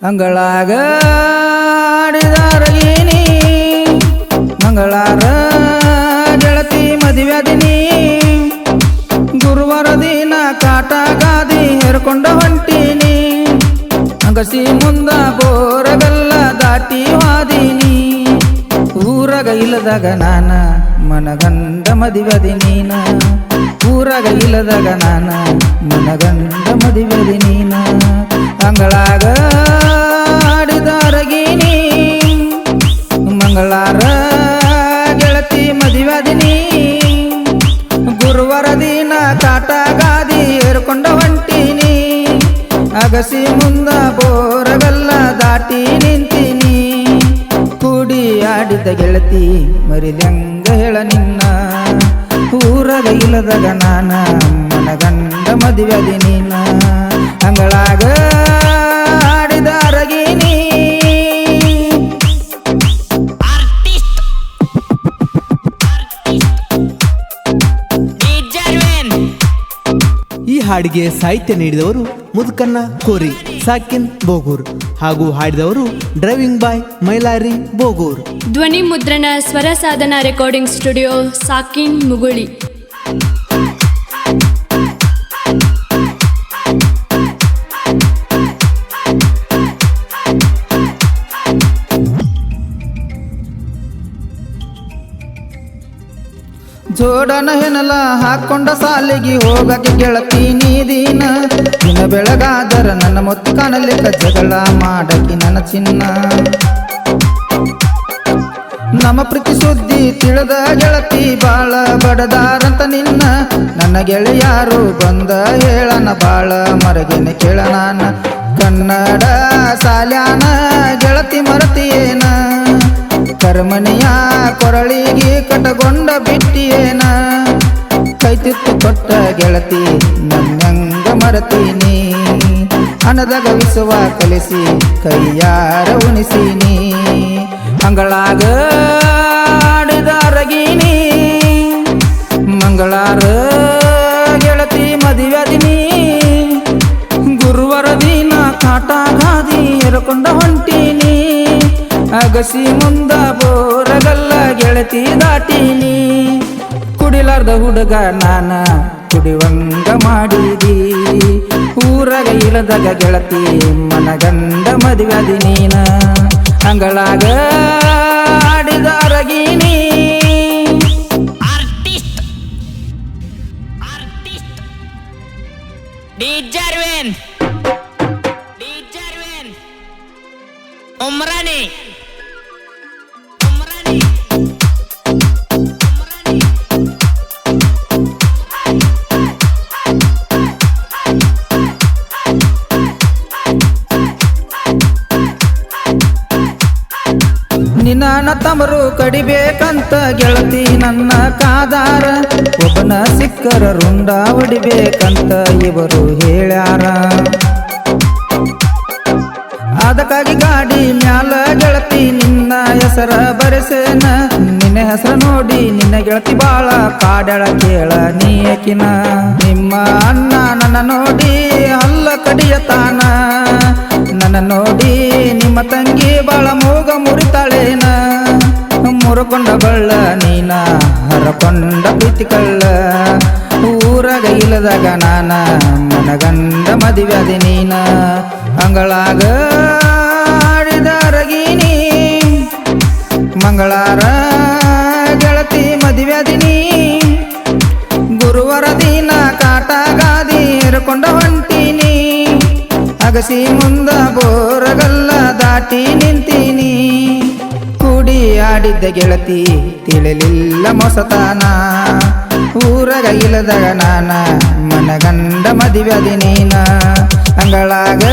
ಅಂಗಳಾಗ ಆಡಿದಾರಗೀನಿ ಮಂಗಳಾರ ಗೆಳತಿ ಮದುವೆದಿನಿ ಗುರುವಾರ ದಿನ ಕಾಟ ಗಾದಿ ಹೇರ್ಕೊಂಡ ಹೊಂಟೀನಿ. ಅಂಗಸಿ ಮುಂದ ಬೋರಗಲ್ಲ ದಾಟಿ ವಾದಿನಿ ಊರಗ ಇಲ್ಲದಾಗ ನಾನ ಮನಗಂಡ ಮದುವೆದಿ ನೀನ ಊರಗ ಇಲ್ಲದಾಗ ನಾನ ಮನಗಂಡ ಮದುವೆದಿ ನೀನ ಅಂಗಳಾಗ ಗಾದಿ ಏರ್ಕೊಂಡ ಹೊಂಟೀನಿ. ಅಗಸಿ ಮುಂದ ಬೋರಗಲ್ಲ ದಾಟಿ ನಿಂತೀನಿ. ಕೂಡಿ ಆಡಿದ ಗೆಳತಿ ಮರಿದಂಗ ಹೇಳ ನಿನ್ನ. ಊರದ ಇಲ್ಲದಾಗ ನಾನ ಮನಗಂಡ ಮದುವೆ ನೀನ. ಹಾಡಿಗೆ ಸಾಹಿತ್ಯ ನೀಡಿದವರು ಮುದುಕನ್ನ ಕೋರಿ ಸಾಕಿನ್ ಬೋಗೂರ್ ಹಾಗೂ ಹಾಡಿದವರು ಡ್ರೈವಿಂಗ್ ಬಾಯ್ ಮೈಲಾರಿ ಬೋಗೂರ್. ಧ್ವನಿ ಮುದ್ರಣ ಸ್ವರ ಸಾಧನ ರೆಕಾರ್ಡಿಂಗ್ ಸ್ಟುಡಿಯೋ ಸಾಕಿನ್ ಮುಗುಳಿ. ಜೋಡನ ಹೆನಲ ಹಾಕೊಂಡ ಸಾಲಿಗೆ ಹೋಗಕ್ಕೆ ಗೆಳತಿ ನೀ ದೀನ. ಬೆಳಗಾದರ ನನ್ನ ಮುತ್ತು ಕಾಣಲಿಕ್ಕ ಜಗಳ ಮಾಡಕಿ ನನ್ನ ಚಿನ್ನ. ನಮ್ಮ ಪ್ರೀತಿ ಸುದ್ದಿ ತಿಳಿದ ಗೆಳತಿ ಬಾಳ ಬಡದಾರಂತ ನಿನ್ನ. ನನ್ನ ಗೆಳೆಯಾರು ಬಂದ ಹೇಳನ ಬಾಳ ಮರಗಿನ ಕೇಳನಾನ. ಕನ್ನಡ ಸಾಲ್ಯಾನ ಗೆಳತಿ ಮರತಿಯೇನ. ಕರ್ಮನಿಯ ಕೊರಳಿಗೆ ಕಟಗೊಂಡ ಬಿಟ್ಟಿಯೇನ? ಕೈತಿತ್ತು ಕೊಟ್ಟ ಗೆಳತಿ ನನ್ನಂಗ ಮರತೀನಿ. ಹಣದಾಗ ವಿಸುವ ಕಲಿಸಿ, ಕೈಯಾರ ಉಣಿಸೀನಿ. ಅಂಗಳಾಗ ಆಡಿದ ಅರಗಿನಿ ಮಂಗಳಾರ ಗೆಳತಿ ಮದುವೆದಿನಿ ಗುರುವಾರ ದಿನ ಕಾಟ ಗಾದಿ ಎರ್ಕೊಂಡ ಹೊಂಟೀನಿ. ಅಗಸಿ ಮುಂದ ಗೆಳತಿ ದಾಟೀನಿ ಕುಡಿಲಾರ್ದ ಹುಡುಗ ನಾನ ಕುಡಿವಂಗ ಮಾಡಿದಿ. ಊರಾಗ ಇಲ್ಲದಾಗ ಗೆಳತಿ, ಮನಗಂಡ ಮದುವೆದಿ ನೀನ. ಅಂಗಳಾಗ ಆಡಿದ ಅರಗಿನಿ. Artist. Artist. DJ ನಿನ್ನ ತಮರು ಕಡಿಬೇಕಂತ ಗೆಳತಿ ನನ್ನ ಕಾದಾರ. ಒಬ್ಬನ ಸಿಕ್ಕರ ರುಂಡ ಹೊಡಿಬೇಕಂತ ಇವರು ಹೇಳ್ಯಾರ. ಅದಕ್ಕಾಗಿ ಗಾಡಿ ಮ್ಯಾಲ ಗೆಳತಿ ನಿನ್ನ ಹೆಸರ ಬರೆಸೇನ. ನಿನ್ನ ಹೆಸರ ನೋಡಿ ನಿನ್ನ ಗೆಳತಿ ಬಾಳ ಕಾಡಳ ಕೇಳ ನೀಕಿನ ನಿಮ್ಮ ಅಣ್ಣ ನನ್ನ ನೋಡಿ ಹಲ್ಲ ಕಡಿಯತಾನ. ನನ್ನ ನೋಡಿ ನಿಮ್ಮ ತಂಗಿ ಬಾಳ ಮೂಗ ಮುರಿತಾಳೇನ? ಮುರಕೊಂಡ ಬಳ್ಳ ನೀನ ಹರಕೊಂಡ ಪ್ರೀತಿ ಕಳ್ಳ. ಊರಾಗ ಇಲ್ಲದಾಗ ನಾನ ಮನಗಂಡ ಮದುವೆ ನೀನ. ಅಂಗಳಾಗ ಆಡಿದ ರಗಿನಿ ಮಂಗಳಾರ ಗೆಳತಿ ಮದುವೆ ನೀ. ಗುರುವಾರ ದಿನ ಕಾಟ ಗಾದಿ ಹೊಂಟಿ ಅಗಸಿ ಮುಂದ ಬೋರಗಲ್ಲ ದಾಟಿ ನಿಂತೀನಿ. ಕೂಡಿ ಆಡಿದ್ದ ಗೆಳತಿ, ತಿಳಿಲಿಲ್ಲ ಮೊಸತಾನ. ಊರಗ ಇಲ್ಲದಾಗ ನಾನ ಮನಗಂಡ ಮದಿವೆ ನೀನ. ಅಂಗಳಾಗ